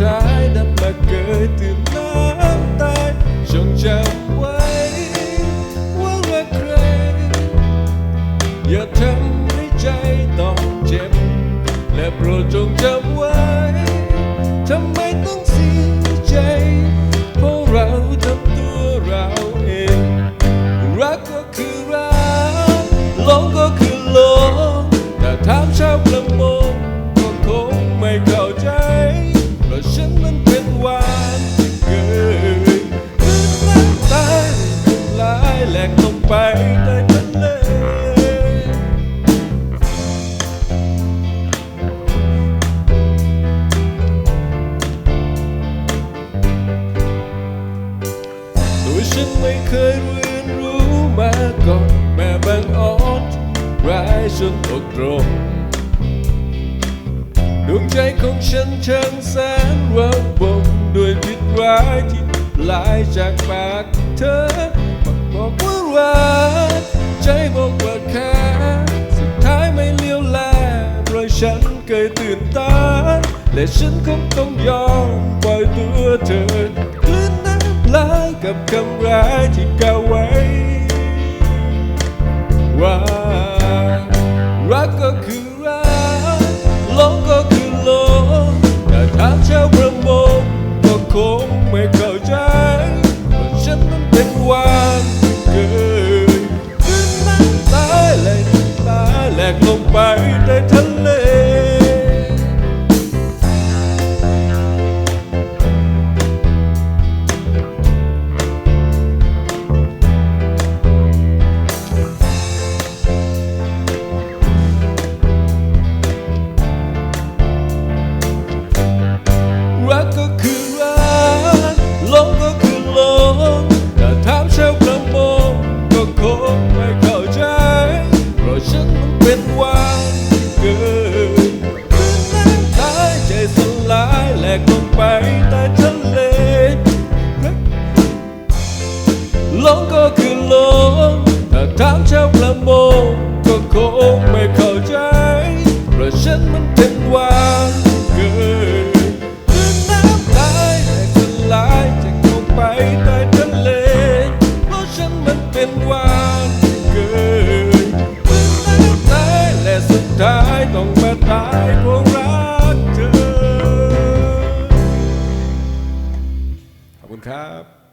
ท้ายนำมาเกิดตื่นน้ำตายจงจำไว้ว่ารักใคร อย่าทำให้ใจต้องเจ็บ และโปรดจงจำไว้ กดแม่บังออดร้ายจนตกตรงดวงใจของฉันช่างแสนว่าวบงด้วยพิษร้ายที่ไหลจากปากเธอมาบอกว่ารักใจบอกว่าแค่สุดท้ายไม่เลี้ยวแลเพราะฉันเคยตื่นตาและฉันคงต้องยอมปล่อยตัวเธอคืนน้ำลายกับคำร้ายที่เก่า งไม่เข้าใจ เพราะฉันมันเป็นวานเกิดคืนน้ำตายใจสลายแหลกลงไปใต้ทะเลรักหลงก็คือหลงถ้าถามชาวประมงก็คงไม่เข้าใจ เพราะฉันมันเป็นวานเกิดคืนน้ำตายแหลกสลายจากลงไปใต้ ครับ